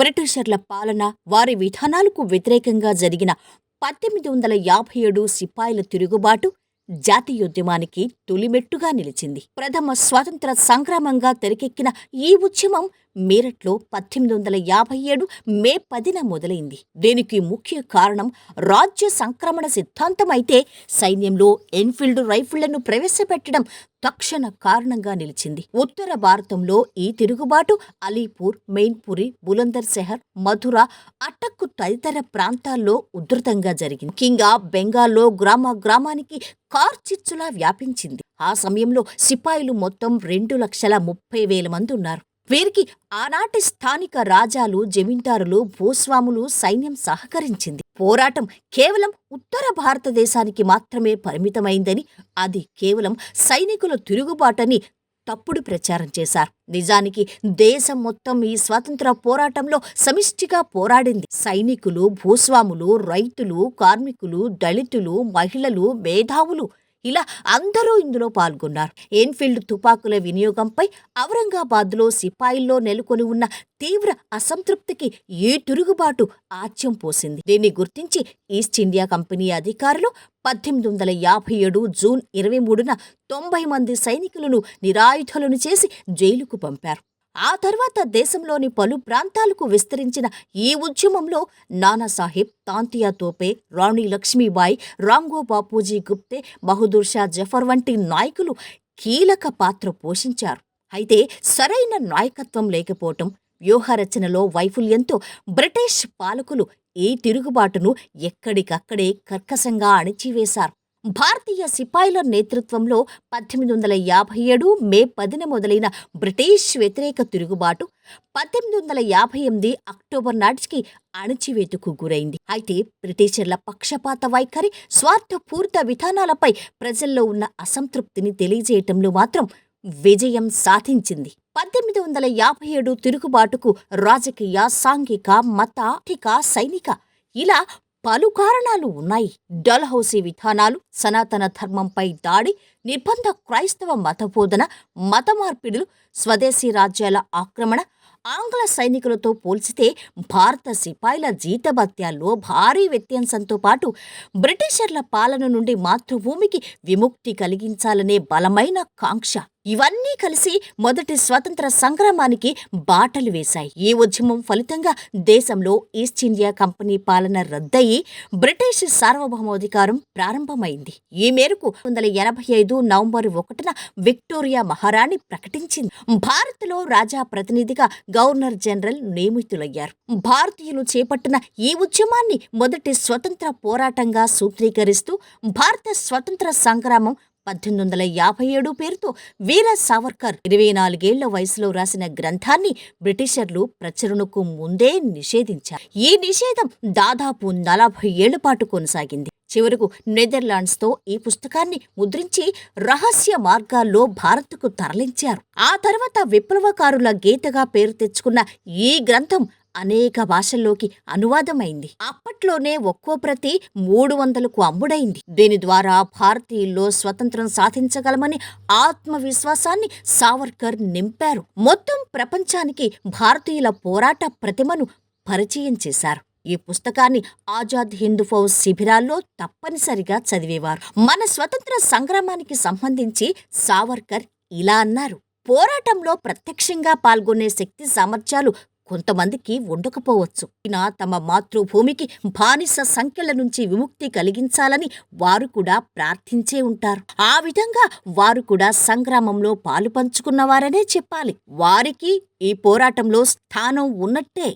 బ్రిటిషర్ల పాలన వారి విధానాలకు వ్యతిరేకంగా జరిగిన పద్దెనిమిది వందల యాభై ఏడు సిపాయిల తిరుగుబాటు జాతీయోద్యమానికి తొలిమెట్టుగా నిలిచింది. ప్రథమ స్వాతంత్ర సంగ్రామంగా తెరకెక్కిన ఈ ఉద్యమం మీరట్లో పద్దెనిమిది వందల యాభై ఏడు మే పదిన మొదలైంది. దీనికి ముఖ్య కారణం రాజ్య సంక్రమణ సిద్ధాంతం అయితే సైన్యంలో ఎన్ఫీల్డ్ రైఫిళ్ళను ప్రవేశపెట్టడం తక్షణ కారణంగా నిలిచింది. ఉత్తర భారతంలో ఈ తిరుగుబాటు అలీపూర్ మెయిన్పురి బులందర్ శహర్ మధుర అటక్కు తదితర ప్రాంతాల్లో ఉధృతంగా జరిగింది. ముఖ్యంగా బెంగాల్లో గ్రామ గ్రామానికి కార్చిచ్చులా వ్యాపించింది. ఆ సమయంలో సిపాయిలు మొత్తం రెండు లక్షల ముప్పై వేల మంది ఉన్నారు. వీరికి ఆనాటి స్థానిక రాజాలు జమీందారులు భూస్వాములు సైన్యం సహకరించింది. పోరాటం కేవలం ఉత్తర భారతదేశానికి మాత్రమే పరిమితమైందని అది కేవలం సైనికుల తిరుగుబాటని తప్పుడు ప్రచారం చేశారు. నిజానికి దేశం మొత్తం ఈ స్వాతంత్ర పోరాటంలో సమిష్టిగా పోరాడింది. సైనికులు భూస్వాములు రైతులు కార్మికులు దళితులు మహిళలు మేధావులు ఇలా అందరూ ఇందులో పాల్గొన్నారు. ఎన్ఫీల్డ్ తుపాకుల వినియోగంపై ఔరంగాబాద్లో సిపాయిల్లో నెలకొని ఉన్న తీవ్ర అసంతృప్తికి ఈ తిరుగుబాటు ఆచ్యం పోసింది. దీన్ని గుర్తించి ఈస్ట్ ఇండియా కంపెనీ అధికారులు పద్దెనిమిది వందల యాభై ఏడు జూన్ ఇరవై మూడున తొంభై మంది సైనికులను నిరాయుధులను చేసి జైలుకు పంపారు. ఆ తర్వాత దేశంలోని పలు ప్రాంతాలకు విస్తరించిన ఈ ఉద్యమంలో నానాసాహెబ్ తాంతియా తోపే రాణి లక్ష్మీబాయి రాంగో బాపూజీ గుప్తే బహదూర్ షా జఫర్ వంటి నాయకులు కీలక పాత్ర పోషించారు. అయితే సరైన నాయకత్వం లేకపోవటం వ్యూహరచనలో వైఫల్యంతో బ్రిటిష్ పాలకులు ఈ తిరుగుబాటును ఎక్కడికక్కడే కర్కశంగా అణిచివేశారు. భారతీయ సిపాయిల నేతృత్వంలో పద్దెనిమిది వందల యాభై ఏడు మే పదిన మొదలైన బ్రిటిష్ వ్యతిరేక తిరుగుబాటు పద్దెనిమిది వందల యాభై ఎనిమిది అక్టోబర్ నాటికి అణచివేతకు గురైంది. అయితే బ్రిటిషర్ల పక్షపాత వైఖరి స్వార్థపూరిత విధానాలపై ప్రజల్లో ఉన్న అసంతృప్తిని తెలియజేయటంలో మాత్రం విజయం సాధించింది. పద్దెనిమిది వందల యాభై ఏడు తిరుగుబాటుకు రాజకీయ సాంఘిక మత ఆర్థిక సైనిక ఇలా పలు కారణాలు ఉన్నాయి. డల్హౌసీ విధానాలు సనాతన ధర్మంపై దాడి నిర్బంధ క్రైస్తవ మతబోధన మత మార్పిడులు స్వదేశీ రాజ్యాల ఆక్రమణ ఆంగ్ల సైనికులతో పోల్చితే భారత సిపాయిల జీతభత్యాల్లో భారీ వ్యత్యాసంతో పాటు బ్రిటిషర్ల పాలన నుండి మాతృభూమికి విముక్తి కలిగించాలనే బలమైన కాంక్ష. ఇవన్నీ కలిసి మొదటి స్వతంత్ర సంగ్రామానికి బాటలు వేశాయి. ఈ ఉద్యమం ఫలితంగా దేశంలో ఈస్ట్ ఇండియా కంపెనీ పాలన రద్దయి బ్రిటిష్ సార్వభౌమాధికారం ప్రారంభమైంది. ఈ మేరకు వందల ఎనభై ఐదు నవంబర్ ఒకటిన విక్టోరియా మహారాణి ప్రకటించింది. భారత్లో రాజా ప్రతినిధిగా గవర్నర్ జనరల్ నియమితులయ్యారు. భారతీయులు చేపట్టిన ఈ ఉద్యమాన్ని మొదటి స్వతంత్ర పోరాటంగా సూత్రీకరిస్తూ భారత స్వతంత్ర సంగ్రామం పద్దెనిమిది వందల యాభై ఏడు పేరుతో వీర సావర్కర్ ఇరవై నాలుగేళ్ళ వయసులో రాసిన గ్రంథాన్ని బ్రిటిషర్లు ప్రచురణకు ముందే నిషేధించారు. ఈ నిషేధం దాదాపు నలభై ఏళ్ళ పాటు కొనసాగింది. చివరకు నెదర్లాండ్స్తో ఈ పుస్తకాన్ని ముద్రించి రహస్య మార్గాల్లో భారత్కు తరలించారు. ఆ తర్వాత విప్లవకారుల గీతగా పేరు తెచ్చుకున్న ఈ గ్రంథం అనేక భాషల్లోకి అనువాదమైంది. అప్పట్లోనే ఒక్కో ప్రతి మూడు వందలకు అమ్ముడైంది దీని ద్వారా భారతీయుల్లో స్వతంత్రం సాధించగలమని ఆత్మవిశ్వాసాన్ని సావర్కర్ నింపారు. మొత్తం ప్రపంచానికి భారతీయుల పోరాట ప్రతిమను పరిచయం చేశారు. ఈ పుస్తకాన్ని ఆజాద్ హిందూ ఫౌజ్ శిబిరాల్లో తప్పనిసరిగా చదివేవారు. మన స్వతంత్ర సంగ్రామానికి సంబంధించి సావర్కర్ ఇలా అన్నారు. పోరాటంలో ప్రత్యక్షంగా పాల్గొనే శక్తి సామర్థ్యాలు కొంతమందికి ఉండకపోవచ్చు. అయినా తమ మాతృభూమికి బానిస సంఖ్యల నుంచి విముక్తి కలిగించాలని వారు కూడా ప్రార్థించే ఉంటారు. ఆ విధంగా వారు కూడా సంగ్రామంలో పాలు పంచుకున్నవారనే చెప్పాలి. వారికి ఈ పోరాటంలో స్థానం ఉన్నట్టే.